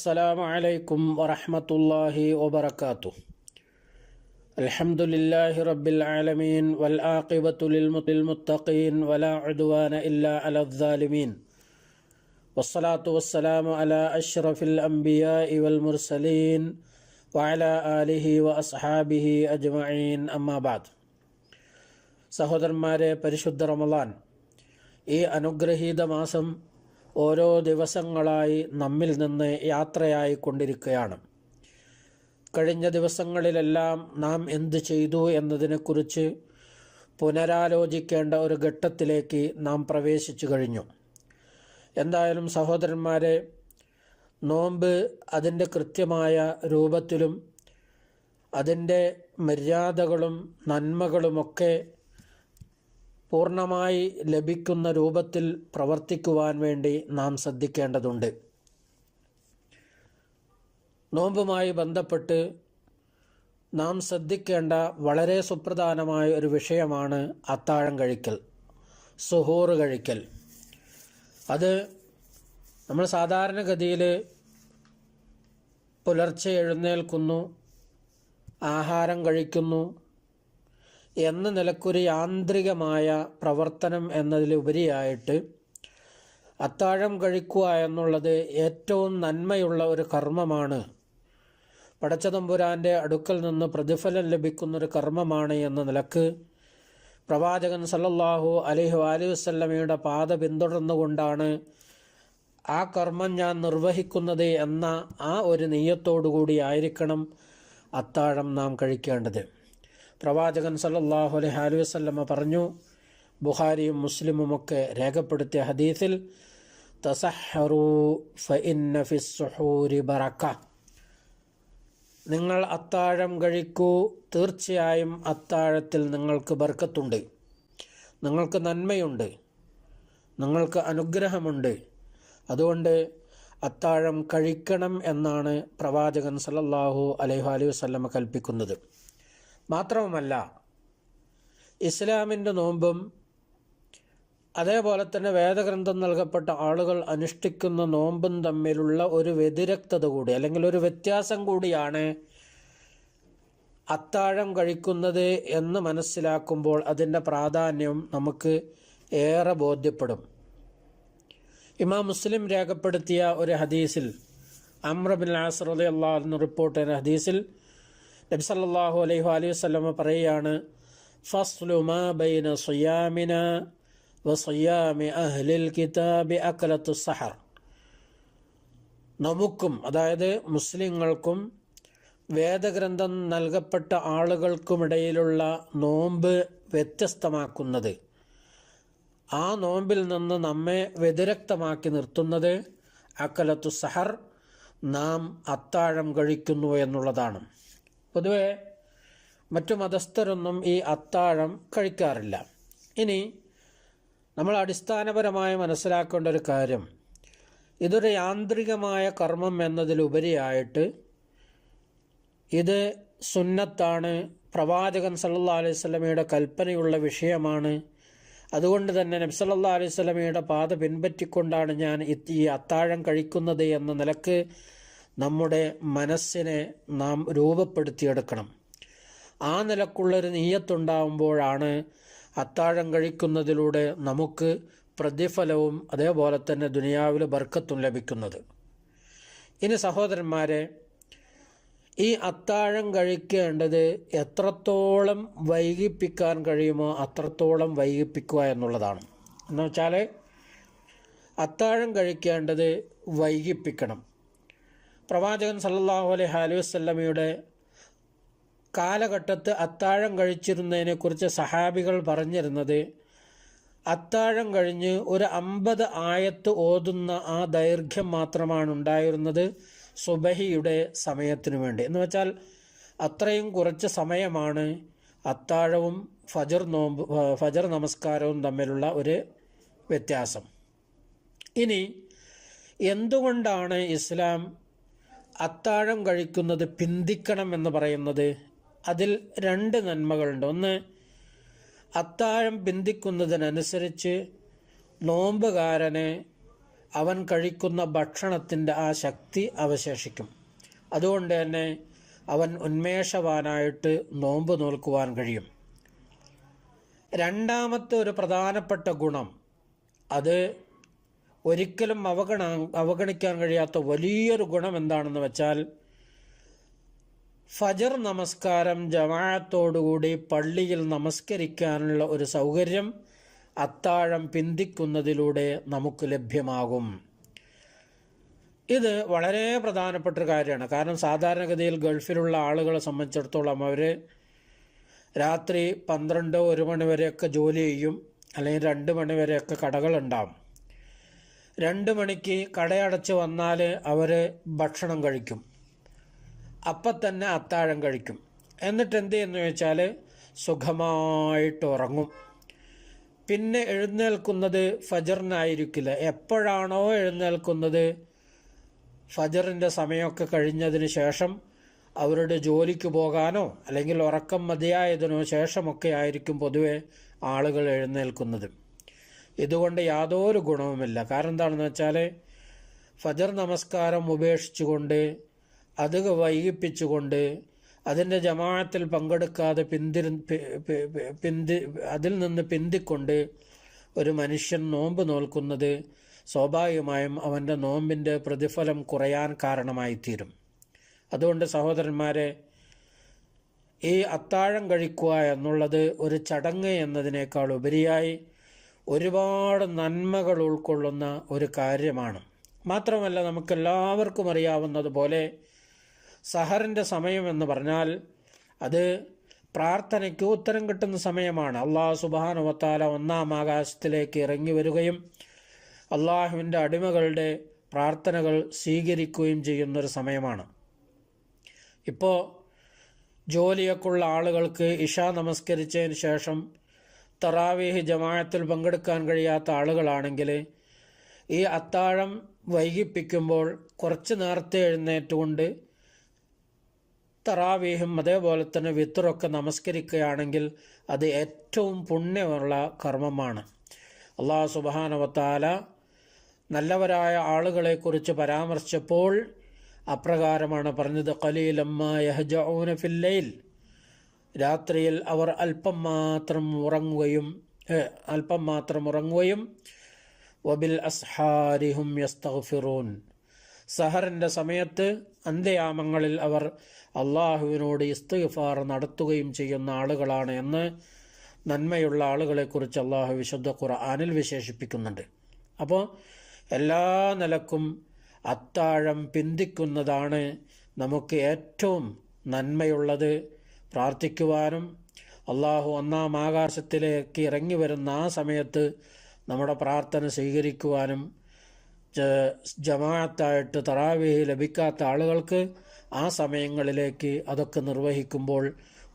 السلام عليكم ورحمة الله وبركاته الحمد لله رب العالمين والعاقبة للمتقين ولا عدوان إلا على الظالمين والصلاة والسلام على أشرف الأنبياء والمرسلين وعلى آله وأصحابه أجمعين أما بعد സഹോദരന്മാരെ പരിശുദ്ധ റമദാൻ ഈ അനുഗ്രഹീത മാസം ഓരോ ദിവസങ്ങളായി നമ്മിൽ നിന്ന് യാത്രയായി കൊണ്ടിരിക്കുകയാണ്. കഴിഞ്ഞ ദിവസങ്ങളിലെല്ലാം നാം എന്ത് ചെയ്തു എന്നതിനെക്കുറിച്ച് പുനരാലോചിക്കേണ്ട ഒരു ഘട്ടത്തിലേക്ക് നാം പ്രവേശിച്ചു കഴിഞ്ഞു. എന്തായാലും സഹോദരന്മാരെ നോമ്പ് അതിന്റെ കൃത്യമായ രൂപത്തിലും അതിന്റെ മര്യാദകളും നന്മകളുമൊക്കെ പൂർണമായി ലഭിക്കുന്ന രൂപത്തിൽ പ്രവർത്തിക്കുവാൻ വേണ്ടി നാം ശ്രദ്ധിക്കേണ്ടതുണ്ട്. നോമ്പുമായി ബന്ധപ്പെട്ട് നാം ശ്രദ്ധിക്കേണ്ട വളരെ സുപ്രധാനമായ ഒരു വിഷയമാണ് അത്താഴം കഴിക്കൽ സുഹൂറ് കഴിക്കൽ. അത് നമ്മൾ സാധാരണഗതിയിൽ പുലർച്ചെ എഴുന്നേൽക്കുന്നു ആഹാരം കഴിക്കുന്നു എന്ന നിലക്കൊരു യാന്ത്രികമായ പ്രവർത്തനം എന്നതിലുപരിയായിട്ട് അത്താഴം കഴിക്കുക എന്നുള്ളത് ഏറ്റവും നന്മയുള്ള ഒരു കർമ്മമാണ്. പടച്ചതമ്പുരാന്റെ അടുക്കൽ നിന്ന് പ്രതിഫലം ലഭിക്കുന്നൊരു കർമ്മമാണ് എന്ന നിലയ്ക്ക് പ്രവാചകൻ സല്ലല്ലാഹു അലൈഹി അലൈഹി വസല്ലമയുടെ പാത പിന്തുടർന്നുകൊണ്ടാണ് ആ കർമ്മം ഞാൻ നിർവഹിക്കുന്നത് എന്ന ആ ഒരു നെയ്യത്തോടു ആയിരിക്കണം അത്താഴം നാം കഴിക്കേണ്ടത്. പ്രവാചകൻ സല്ലല്ലാഹു അലൈഹി അലൈഹി വസല്ലമ പറഞ്ഞു ബുഖാരിയും മുസ്ലിമുമൊക്കെ രേഖപ്പെടുത്തിയ ഹദീസിൽ ഫിസ്സുഹൂരി ബറക്ക. നിങ്ങൾ അത്താഴം കഴിക്കൂ തീർച്ചയായും അത്താഴത്തിൽ നിങ്ങൾക്ക് ബർക്കത്തുണ്ട്. നിങ്ങൾക്ക് നന്മയുണ്ട്. നിങ്ങൾക്ക് അനുഗ്രഹമുണ്ട്. അതുകൊണ്ട് അത്താഴം കഴിക്കണം എന്നാണ് പ്രവാചകൻ സല്ലല്ലാഹു അലൈഹു അലൈഹി വസല്ലമ കൽപ്പിക്കുന്നത്. മാത്രവുമല്ല ഇസ്ലാമിന്റെ നോമ്പും അതേപോലെ തന്നെ വേദഗ്രന്ഥം നൽകപ്പെട്ട ആളുകൾ അനുഷ്ഠിക്കുന്ന നോമ്പും തമ്മിലുള്ള ഒരു വ്യതിരക്തത കൂടി അല്ലെങ്കിൽ ഒരു വ്യത്യാസം കൂടിയാണ് അത്താഴം കഴിക്കുന്നത് എന്ന് മനസ്സിലാക്കുമ്പോൾ അതിന്റെ പ്രാധാന്യം നമുക്ക് ഏറെ ബോധ്യപ്പെടും. ഇമാം മുസ്ലിം രേഖപ്പെടുത്തിയ ഒരു ഹദീസിൽ അമ്രബിൻ ആസർ അള്ളാഹ് അള്ളാഹ് റിപ്പോർട്ട് ചെയ്യുന്ന ഹദീസിൽ നബി അലൈഹു അലൈഹി വസ്ലമ പറയുകയാണ് ഫസ്ലു ബൈന അഹ്ലിൽ കിതാബി സഹർ. നമുക്കും അതായത് മുസ്ലിങ്ങൾക്കും വേദഗ്രന്ഥം നൽകപ്പെട്ട ആളുകൾക്കുമിടയിലുള്ള നോമ്പ് വ്യത്യസ്തമാക്കുന്നത് ആ നോമ്പിൽ നിന്ന് നമ്മെ വ്യതിരക്തമാക്കി നിർത്തുന്നത് അക്കലത്തു സഹർ നാം അത്താഴം കഴിക്കുന്നു എന്നുള്ളതാണ്. പൊതുവെ മറ്റു മതസ്ഥരൊന്നും ഈ അത്താഴം കഴിക്കാറില്ല. ഇനി നമ്മൾ അടിസ്ഥാനപരമായി മനസ്സിലാക്കേണ്ട ഒരു കാര്യം. ഇതൊരു യാന്ത്രികമായ കർമ്മം എന്നതിലുപരിയായിട്ട് ഇത് സുന്നത്താണ് പ്രവാചകൻ സല്ലാ അലൈഹി സ്വലമയുടെ കൽപ്പനയുള്ള വിഷയമാണ്. അതുകൊണ്ട് തന്നെ നബ്സല്ലാ അലൈഹി സ്വലമയുടെ പാത പിൻപറ്റിക്കൊണ്ടാണ് ഞാൻ ഈ അത്താഴം കഴിക്കുന്നത് എന്ന നിലയ്ക്ക് നമ്മുടെ മനസ്സിനെ നാം രൂപപ്പെടുത്തിയെടുക്കണം. ആ നിലക്കുള്ളൊരു നീയത്തുണ്ടാകുമ്പോഴാണ് അത്താഴം കഴിക്കുന്നതിലൂടെ നമുക്ക് പ്രതിഫലവും അതേപോലെ തന്നെ ദുനിയാവിൽ ബർക്കത്തും ലഭിക്കുന്നത്. ഇനി സഹോദരന്മാരെ ഈ അത്താഴം കഴിക്കേണ്ടത് എത്രത്തോളം വൈകിപ്പിക്കാൻ കഴിയുമോ അത്രത്തോളം വൈകിപ്പിക്കുക എന്നുള്ളതാണ്. എന്ന് വെച്ചാൽ അത്താഴം കഴിക്കേണ്ടത് വൈകിപ്പിക്കണം. പ്രവാചകൻ സല്ലാഹു അലൈഹി അലൈഹി വസല്ലമയുടെ കാലഘട്ടത്ത് അത്താഴം കഴിച്ചിരുന്നതിനെക്കുറിച്ച് സഹാബികൾ പറഞ്ഞിരുന്നത് അത്താഴം കഴിഞ്ഞ് ഒരു അമ്പത് ആയത്ത് ഓതുന്ന ആ ദൈർഘ്യം മാത്രമാണ് ഉണ്ടായിരുന്നത് സുബഹിയുടെ സമയത്തിനു വേണ്ടി. എന്ന് വെച്ചാൽ അത്രയും കുറച്ച് സമയമാണ് അത്താഴവും ഫജർ നോമ്പ് ഫജർ നമസ്കാരവും തമ്മിലുള്ള ഒരു വ്യത്യാസം. ഇനി എന്തുകൊണ്ടാണ് ഇസ്ലാം അത്താഴം കഴിക്കുന്നത് പിന്തിക്കണം എന്ന് പറയുന്നത് അതിൽ രണ്ട് നന്മകളുണ്ട്. ഒന്ന് അത്താഴം പിന്തിക്കുന്നതിനനുസരിച്ച് നോമ്പുകാരന് അവൻ കഴിക്കുന്ന ഭക്ഷണത്തിന്റെ ആ ശക്തി അവശേഷിക്കും. അതുകൊണ്ട് തന്നെ അവൻ ഉന്മേഷവാനായിട്ട് നോമ്പ് നോൽക്കുവാൻ കഴിയും. രണ്ടാമത്തെ ഒരു പ്രധാനപ്പെട്ട ഗുണം അത് ഒരിക്കലും അവഗണ അവഗണിക്കാൻ കഴിയാത്ത വലിയൊരു ഗുണം എന്താണെന്ന് വെച്ചാൽ ഫജർ നമസ്കാരം ജമാഅത്തോടുകൂടി പള്ളിയിൽ നമസ്കരിക്കാനുള്ള ഒരു സൗകര്യം അത്താഴം പിന്തിക്കുന്നതിലൂടെ നമുക്ക് ലഭ്യമാകും. ഇത് വളരെ പ്രധാനപ്പെട്ട ഒരു കാര്യമാണ്. കാരണം സാധാരണഗതിയിൽ ഗൾഫിലുള്ള ആളുകളെ സംബന്ധിച്ചിടത്തോളം അവർ രാത്രി പന്ത്രണ്ട് ഒരു മണിവരെയൊക്കെ ജോലി ചെയ്യും അല്ലെങ്കിൽ രണ്ട് മണിവരെയൊക്കെ കടകളുണ്ടാവും. രണ്ട് മണിക്ക് കടയടച്ച് വന്നാൽ അവർ ഭക്ഷണം കഴിക്കും. അപ്പം തന്നെ അത്താഴം കഴിക്കും. എന്നിട്ട് എന്ത് ചെയ്യുന്നു വെച്ചാൽ സുഖമായിട്ട് ഉറങ്ങും. പിന്നെ എഴുന്നേൽക്കുന്നത് ഫജറിനായിരിക്കില്ല. എപ്പോഴാണോ എഴുന്നേൽക്കുന്നത്? ഫജറിന്റെ സമയമൊക്കെ കഴിഞ്ഞതിന് ശേഷം അവരുടെ ജോലിക്ക് പോകാനോ അല്ലെങ്കിൽ ഉറക്കം മതിയായതിനോ ശേഷമൊക്കെ ആയിരിക്കും പൊതുവെ ആളുകൾ എഴുന്നേൽക്കുന്നത്. ഇതുകൊണ്ട് യാതൊരു ഗുണവുമില്ല. കാരണം എന്താണെന്ന് വെച്ചാൽ ഫജർ നമസ്കാരം ഉപേക്ഷിച്ചുകൊണ്ട് അത് വൈകിപ്പിച്ചുകൊണ്ട് അതിന്റെ ജമാഅത്തിൽ പങ്കെടുക്കാതെ പിന്തിരി പിന്തി അതിൽ നിന്ന് പിന്തിക്കൊണ്ട് ഒരു മനുഷ്യൻ നോമ്പ് നോൽക്കുന്നത് സ്വാഭാവികമായും അവന്റെ നോമ്പിന്റെ പ്രതിഫലം കുറയാൻ കാരണമായിത്തീരും. അതുകൊണ്ട് സഹോദരന്മാരെ ഈ അത്താഴം കഴിക്കുക എന്നുള്ളത് ഒരു ചടങ്ങ് എന്നതിനേക്കാൾ ഉപരിയായി ഒരുപാട് നന്മകൾ ഉൾക്കൊള്ളുന്ന ഒരു കാര്യമാണ്. മാത്രമല്ല നമുക്കെല്ലാവർക്കും അറിയാവുന്നതുപോലെ സഹറിന്റെ സമയം എന്ന് പറഞ്ഞാൽ അത് പ്രാർത്ഥനയ്ക്ക് ഉത്തരം കിട്ടുന്ന സമയമാണ്. അള്ളാഹു സുബാനുവത്താല ഒന്നാം ആകാശത്തിലേക്ക് ഇറങ്ങി വരികയും അള്ളാഹുവിന്റെ അടിമകളുടെ പ്രാർത്ഥനകൾ സ്വീകരിക്കുകയും ചെയ്യുന്നൊരു സമയമാണ്. ഇപ്പോൾ ജോലിയൊക്കെ ഉള്ള ആളുകൾക്ക് ഇഷ നമസ്കരിച്ചതിന് ശേഷം തറാവീഹ് ജമാഅത്തിൽ പങ്കെടുക്കാൻ കഴിയാത്ത ആളുകളാണെങ്കിൽ ഈ അത്താഴം വൈകിപ്പിക്കുമ്പോൾ കുറച്ച് നേരത്തെ എഴുന്നേറ്റുകൊണ്ട് തറാവീഹും അതേപോലെ തന്നെ വിത്തറൊക്കെ നമസ്കരിക്കുകയാണെങ്കിൽ അത് ഏറ്റവും പുണ്യമുള്ള കർമ്മമാണ്. അള്ളാഹു സുബാനവത്താല നല്ലവരായ ആളുകളെക്കുറിച്ച് പരാമർശിച്ചപ്പോൾ അപ്രകാരമാണ് പറഞ്ഞത് കലീലമ്മ യഹജഊന ഫില്ലയിൽ രാത്രിയിൽ അവർ അല്പം മാത്രം ഉറങ്ങുകയും അല്പം മാത്രം ഉറങ്ങുകയും വബിൽ അസ്ഹാരിഹും യസ്തഫിറൂൻ സഹറിന്റെ സമയത്ത് അന്ത്യയാമങ്ങളിൽ അവർ അള്ളാഹുവിനോട് ഇസ്തിഗ്ഫാർ നടത്തുകയും ചെയ്യുന്ന ആളുകളാണ് എന്ന് നന്മയുള്ള ആളുകളെക്കുറിച്ച് അള്ളാഹു വിശുദ്ധ ഖുർആാനിൽ വിശേഷിപ്പിക്കുന്നുണ്ട്. അപ്പോൾ എല്ലാ നിലക്കും അത്താഴം പിന്തിക്കുന്നതാണ് നമുക്ക് ഏറ്റവും നന്മയുള്ളത്. പ്രാർത്ഥിക്കുവാനും അള്ളാഹു ഒന്നാം ആകാശത്തിലേക്ക് ഇറങ്ങി വരുന്ന ആ സമയത്ത് നമ്മുടെ പ്രാർത്ഥന സ്വീകരിക്കുവാനും ജമാഅത്തായിട്ട് തറാവീഹ് ലഭിക്കാത്ത ആളുകൾക്ക് ആ സമയങ്ങളിലേക്ക് അതൊക്കെ നിർവഹിക്കുമ്പോൾ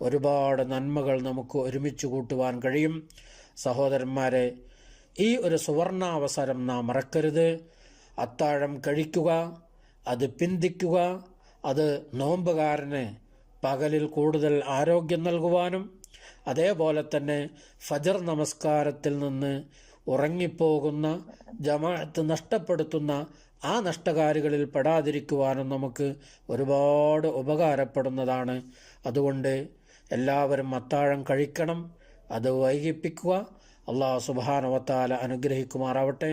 ഒരുപാട് നന്മകൾ നമുക്ക് ഒരുമിച്ച് കൂട്ടുവാൻ കഴിയും. സഹോദരന്മാരെ ഈ ഒരു സുവർണാവസരം നാം മറക്കരുത്. അത്താഴം കഴിക്കുക അത് പിന്തിക്കുക അത് നോമ്പുകാരന് പകലിൽ കൂടുതൽ ആരോഗ്യം നൽകുവാനും അതേപോലെ തന്നെ ഫജർ നമസ്കാരത്തിൽ നിന്ന് ഉറങ്ങിപ്പോകുന്ന ജമാഅത്ത് നഷ്ടപ്പെടുത്തുന്ന ആ നഷ്ടകാരികളിൽ പെടാതിരിക്കുവാനും നമുക്ക് ഒരുപാട് ഉപകാരപ്പെടുന്നതാണ്. അതുകൊണ്ട് എല്ലാവരും അത്താഴം കഴിക്കണം അത് വൈകിപ്പിക്കുക. അള്ളാഹു സുബാനവത്താല അനുഗ്രഹിക്കുമാറാവട്ടെ.